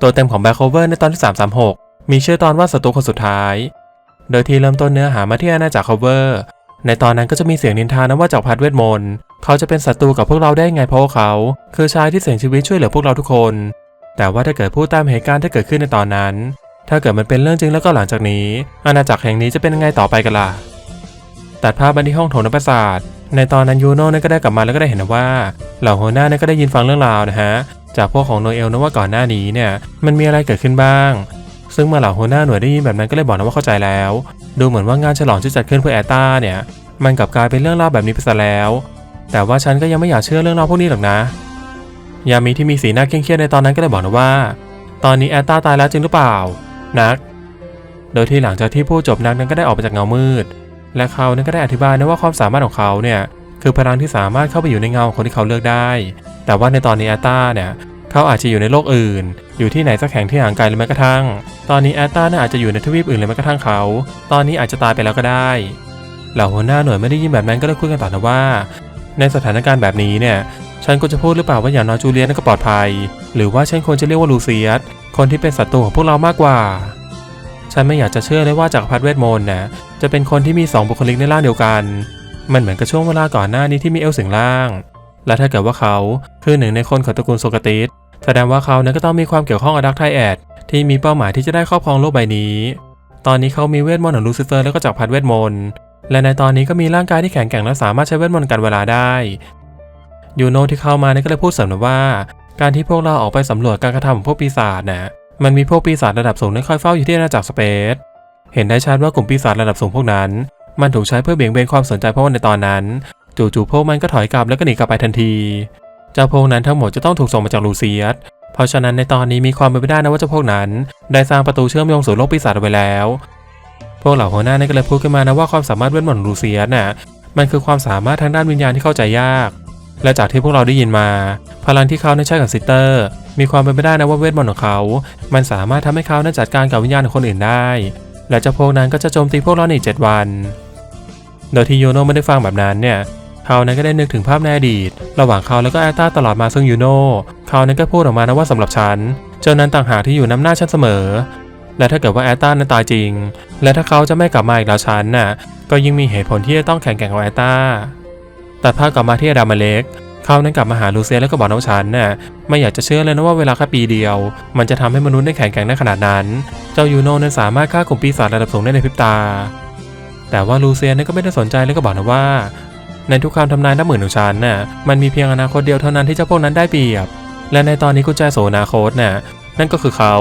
ตัวเต็มของแบ็คโคเวอร์ในตอนที่ 336 มีชื่อตอนว่าศัตรูคนสุดท้าย โดยที่เริ่มต้นเนื้อหามาที่อาณาจักร cover ในตอนนั้นก็จะมีเสียงนินทานะว่าจักพรรดิเวทมนต์เขาจะเป็นศัตรูกับพวกเราได้ไงเพราะว่าเขา คือชายที่เสี่ยงชีวิตช่วยเหลือพวกเราทุกคน แต่ว่าถ้าเกิดพูดตามเหตุการณ์ที่เกิดขึ้นในตอนนั้น ถ้าเกิดมันเป็นเรื่องจริงแล้วก็หลังจากนี้ อาณาจักรแห่งนี้จะเป็นยังไงต่อไปกันล่ะตัดภาพมาที่ห้องโถงนประสาทในตอนนั้นยูโน่นั้นก็ได้กลับมาแล้วก็ได้เห็นว่าเหล่าหัวหน้านั้นก็ได้ยินฟังเรื่องราวนะฮะ จากพวกของโนเอลนะว่าก่อนหน้านี้เนี่ยมันมีอะไรเกิดขึ้นบ้าง ซึ่งเมื่อเหล่าหัวหน้าหน่วยได้ยินแบบนั้นก็เลยบอกนะว่าเข้าใจแล้ว ดูเหมือนว่างานฉลองที่จัดขึ้นเพื่อแอตตาเนี่ยมันกลับกลายเป็นเรื่องเล่าแบบนี้ไปซะแล้ว แต่ว่าฉันก็ยังไม่อยากเชื่อเรื่องเล่าพวกนี้หรอกนะ ยามีที่มีสีหน้าเคร่งเครียดในตอนนั้นก็เลยบอกนะว่า ตอนนี้แอตตาตายแล้วจริงหรือเปล่า นัก โดยที่หลังจากที่พูดจบนักนั้นก็ได้ออกไปจากเงามืด และเขานั้นก็ได้อธิบายนะว่าความสามารถของเขาเนี่ย คือพลังที่สามารถเข้าไปอยู่ในเงาของคนที่เขาเลือกได้ แต่ว่าในตอนนี้แอตตาเนี่ยเขาอาจจะอยู่ในโลกอื่น อยู่ที่ไหนสักแห่งที่ห่างไกลหรือแม้กระทั่ง ตอนนี้แอตตาน่าอาจจะอยู่ในทวีปอื่นหรือแม้กระทั่งเขา ตอนนี้อาจจะตายไปแล้วก็ได้เหล่าหัวหน้าหน่วยไม่ได้ยินแบบนั้นก็เลยคุยกันต่อนะว่า ในสถานการณ์แบบนี้เนี่ยฉันควรจะพูดหรือเปล่าว่าอย่างน้อยจูเลียนนก็ปลอดภัย หรือว่าฉันควรจะเรียกว่าลูเซียสคนที่เป็นศัตรูของพวกเรามากกว่า ฉันไม่อยากจะเชื่อเลยว่าจักรพรรดิเวทมนต์น่ะจะเป็นคนที่มีสองบุคลิกในร่างเดียวกัน มันเหมือนกับช่วงเวลาก่อนหน้านี้ที่มีเอลสิงร่าง และถ้าเกิดว่าเขาคือหนึ่งในคนของตระกูลโซกติสแสดงว่าเขานั้นก็ต้องมีความเกี่ยวข้องกับดักไทแอดที่มีเป้าหมายที่จะได้ครอบครองโลกใบนี้ ตอนนี้เขามีเวทมนต์ของลูซิเฟอร์แล้วก็จักรพรรดิเวทมนต์ และในตอนนี้ก็มีร่างกายที่แข็งแกร่งและสามารถใช้เวทมนต์กันเวลาได้ยูโนที่เข้ามาเนี่ยก็เลยพูดเสริมนะว่า การที่พวกเราออกไปสำรวจการกระทำของพวกปีศาจนะมันมีพวกปีศาจระดับสูงนั้นคอยเฝ้าอยู่ที่อาณาจักรสเปซเห็นได้ชัดว่ากลุ่มปีศาจระดับสูงพวกนั้น มันถูกใช้เพื่อเบี่ยงเบนความสนใจเพราะว่าในตอนนั้น จู่ๆพวกมันก็ถอยกลับแล้วก็หนีกลับไปทันที เจ้าพวกนั้นทั้งหมดจะต้องถูกส่งมาจากลูเซียสเพราะฉะนั้นในตอนนี้มีความเป็นไปได้นะว่าเจ้าพวกนั้น ได้สร้างประตูเชื่อมโยงสู่โลกปีศาจไว้แล้ว พวกเหล่าหัวหน้านี่ก็เลยพูดขึ้นมานะว่าความสามารถเวทมนต์ลูเซียสน่ะมันคือความสามารถทางด้านวิญญาณที่เข้าใจยาก และจากที่พวกเราได้ยินมา พลังที่เขาได้ใช้กับซิสเตอร์ มีความเป็นไปได้นะว่าเวทมนต์ของเขา มันสามารถทำให้เขานั้นจัดการกับวิญญาณของคนอื่นได้ และเจ้าพวกนั้นก็จะโจมตีพวกเราในเจ็ดวัน โดยที่ยูโน่ไม่ได้ฟังแบบนั้นเนี่ยเขานั้นก็ได้นึกถึงภาพในอดีต ระหว่างเขาแล้วก็แอตตาตลอดมาซึ่งยูโน่เขานั้นก็พูดออกมานะว่าสำหรับฉัน เจ้านั้นต่างหากที่อยู่น้ำหน้าฉันเสมอ และถ้าเกิดว่าแอตตานั้นตายจริง และถ้าเขาจะไม่กลับมาอีกแล้วฉันน่ะก็ยิ่งมีเหตุผลที่จะต้องแข่งแข่งกับแอตตาตัดภาพกลับมาที่อดามาเล็กเขานั้นกลับมาหาลูเซียแล้วก็บอกน้องฉันน่ะไม่อยากจะเชื่อเลยนะว่าเวลาแค่ปีเดียว มันจะทำให้มนุษย์ได้แข็งแกร่งได้ขนาดนั้น เจ้ายูโน่นั้นสามารถฆ่ากลุ่มปีศาจระดับสูงได้ในพริบตา แต่ว่าลูเซียนนั้นก็ไม่ได้สนใจแล้วก็บอกนะว่า ในทุกคำทำนายนับหมื่นของฉันน่ะมันมีเพียงอนาคตเดียวเท่านั้นที่เจ้าพวกนั้นได้เปรียบ และในตอนนี้กุญแจโสนาโคตน่ะนั่นก็คือเขา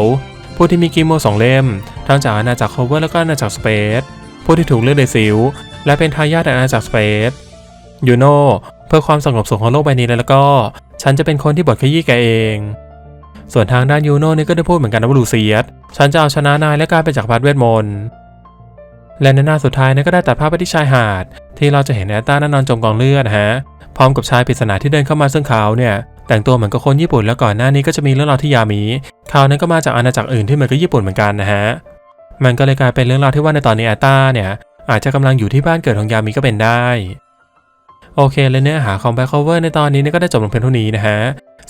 ผู้ที่มีกิมโมสองเล่ม ทั้งจากอาณาจักรโคเวอร์แล้วก็อาณาจักรสเปซผู้ที่ถูกเลือกโดยซิลและเป็นทายาทอาณาจักรสเปซยูโน่เพื่อความสงบสุขของโลกใบนี้แล้วก็ฉันจะเป็นคนที่บทขยี้แกเอง ส่วนทางด้านยูโน่นี่ก็ได้พูดเหมือนกันนะว่าลูเซียสฉันจะเอาชนะนายและกายเป็นจักรพรรดิเวทมนต์ และในหน้าสุดท้ายนะก็ได้ตัดภาพไปที่ชายหาด ที่เราจะเห็นแอตตานั่นนอนจมกองเลือดนะฮะพร้อมกับชายปริศนาที่เดินเข้ามาซึ่งเขาเนี่ยแต่งตัวเหมือนกับคนญี่ปุ่นแล้วก่อนหน้านี้ก็จะมีเรื่องราวที่ยามีเขานั้นก็มาจากอาณาจักรอื่นที่เหมือนกับญี่ปุ่นเหมือนกันนะฮะมันก็เลยกลายเป็นเรื่องราวที่ว่าในตอนนี้แอตตาเนี่ยอาจจะกำลังอยู่ที่บ้านเกิดของยามีก็เป็นได้โอเคและเนื้อหาของ Back Cover ในตอนนี้นี่ก็ได้จบลงเพียงเท่านี้นะฮะ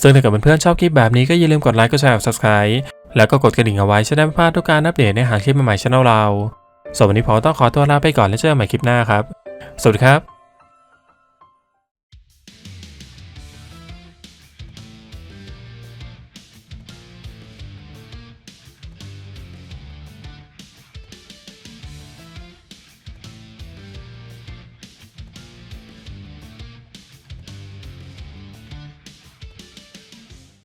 ซึ่งถ้าเกิดเพื่อนๆชอบคลิปแบบนี้ก็อย่าลืมกดไลค์ กดแชร์กด subscribe แล้วก็กดกระดิ่งเอาไว้จะได้ไม่พลาดทุกการอัปเดตในหาคลิปใหม่ๆช่องเรา ส่วนวันนี้ผมต้องขอตัวลาไปก่อนแล้วเจอกันใหม่คลิปหน้าครับ สวัสดีครับ